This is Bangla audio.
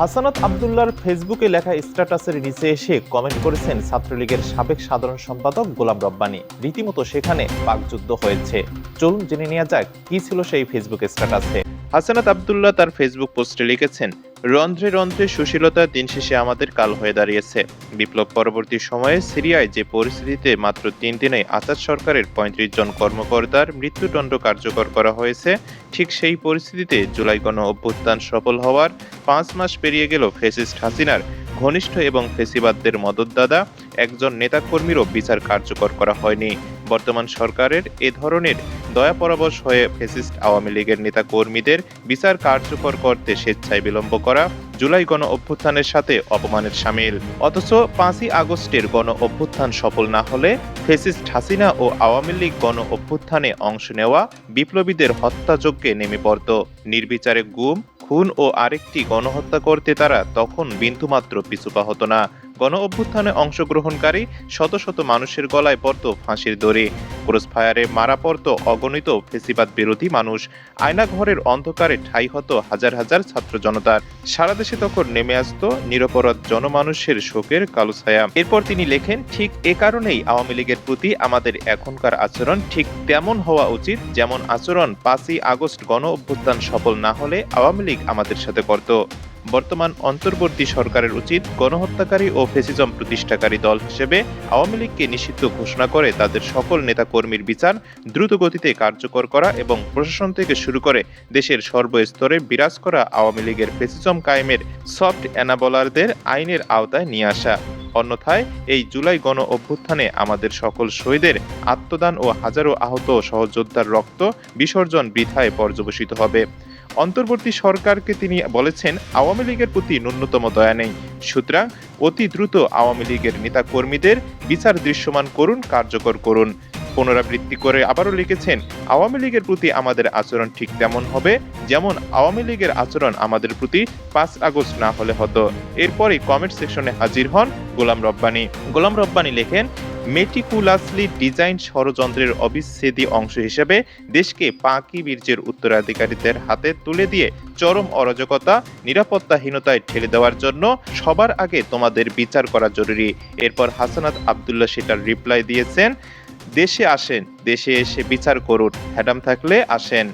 হাসানাত আবদুল্লার ফেসবুকে লেখা স্ট্যাটাসের নিচে এসে কমেন্ট করেছেন ছাত্রলীগের সাবেক সাধারণ সম্পাদক গোলাম রব্বানি। রীতিমতো সেখানে বাকযুদ্ধ হয়েছে। চলুন জেনে নেওয়া যাক, কি ছিল সেই ফেসবুক স্ট্যাটাসে। হাসানাত আবদুল্লাহ তার ফেসবুক পোস্টে লিখেছেন রন্ধ্রে রন্ধ্রে সুশীলতা দিন শেষে আমাদের কাল হয়ে দাঁড়িয়েছে। বিপ্লব পরবর্তী সময়ে সিরিয়ায় যে পরিস্থিতিতে মাত্র তিন দিনে আসাদ সরকারের পঁয়ত্রিশ জন কর্মকর্তার মৃত্যুদণ্ড কার্যকর করা হয়েছে, ঠিক সেই পরিস্থিতিতে জুলাই গণ অভ্যুত্থান সফল হওয়ার পাঁচ মাস পেরিয়ে গেল ফেসিস্ট হাসিনার ঘনিষ্ঠ এবং ফেসিবাদদের মদতদাতা একজন নেতাকর্মীরও বিচার কার্যকর করা হয়নি। বর্তমান সরকারের এ ধরনের দয়া পরবশ হয়ে ফেসিস্ট আওয়ামী লীগের নেতা কর্মীদের বিচার কার্যকর করতে স্বেচ্ছায় বিলম্ব করা জুলাই গণ অভ্যুত্থানের সাথে অপমানের সামিল। অথচ পাঁচই আগস্টের গণ অভ্যুত্থান সফল না হলে ফেসিস্ট হাসিনা ও আওয়ামী লীগ গণ অভ্যুত্থানে অংশ নেওয়া বিপ্লবীদের হত্যাযজ্ঞে নেমে পড়ত। নির্বিচারে গুম, খুন ও আরেকটি গণহত্যা করতে তারা তখন বিন্দুমাত্র পিছুপা হতো না। গণ অভ্যুত্থানে অংশগ্রহণকারী শত শত মানুষের গলায় পড়ত ফাঁসির দড়ি। ক্রস ফায়ারে মারা পড়ত অগণিত ফেসিবাদ বিরোধী মানুষ। আয়নাঘরের অন্ধকারে ঠাই হতো হাজার হাজার ছাত্র জনতার সারা দেশে তখন নেমে আসতো নিরপরাধ জনমানুষের শোকের কালো ছায়া। এরপর তিনি লেখেন, ঠিক এ কারণেই আওয়ামী লীগের প্রতি আমাদের এখনকার আচরণ ঠিক তেমন হওয়া উচিত যেমন আচরণ পাঁচই আগস্ট গণ অভ্যুত্থান সফল না হলে আওয়ামী লীগ আমাদের সাথে করত। বর্তমান অন্তর্বর্তী সরকারের উচিত গণহত্যাকারী ও ফেসিজম প্রতিষ্ঠাকারী দল হিসেবে আওয়ামী লীগকে নিষিদ্ধ ঘোষণা করে তাদের সকল নেতাকর্মীর বিচার দ্রুত গতিতে কার্যকর করা এবং প্রশাসন থেকে শুরু করে দেশের সর্বস্তরে বিরাজ করা আওয়ামী লীগের ফেসিজম কায়েমের সফট অ্যানাবলারদের আইনের আওতায় নিয়ে আসা। অন্যথায় এই জুলাই গণ অভ্যুত্থানে আমাদের সকল শহীদের আত্মদান ও হাজারো আহত সহযোদ্ধার রক্ত বিসর্জন বৃথায় পর্যবসিত হবে। অন্তর্বর্তী সরকারকে তিনি বলেছেন, আওয়ামী লীগের প্রতি ন্যূনতম দয়া নেই। সুতরাং অতি দ্রুত আওয়ামী লীগের নেতা কর্মীদের বিচার দৃশ্যমান করুন, কার্যকর করুন। পুনরাবৃত্তি করে আবারও লিখেছেন, আওয়ামী লীগের প্রতি আমাদের আচরণ ঠিক তেমন হবে যেমন আওয়ামী লীগের আচরণ আমাদের প্রতি পাঁচ আগস্ট না হলে হতো। এরপরই কমেন্ট সেকশনে হাজির হন গোলাম রব্বানী। গোলাম রব্বানী লেখেন মেটিকুলাসলি ডিজাইন ষড়যন্ত্রের অবিচ্ছেদী অংশ হিসেবে দেশকে পাকি বীর্যের উত্তরাধিকারীদের হাতে তুলে দিয়ে চরম অরাজকতা, নিরাপত্তাহীনতায় ঠেলে দেওয়ার জন্য সবার আগে তোমাদের বিচার করা জরুরি। এরপর হাসানাত আবদুল্লাহ সেটার রিপ্লাই দিয়েছেন, দেশে আসেন, দেশে এসে বিচার করুন, হ্যাডাম থাকলে আসেন।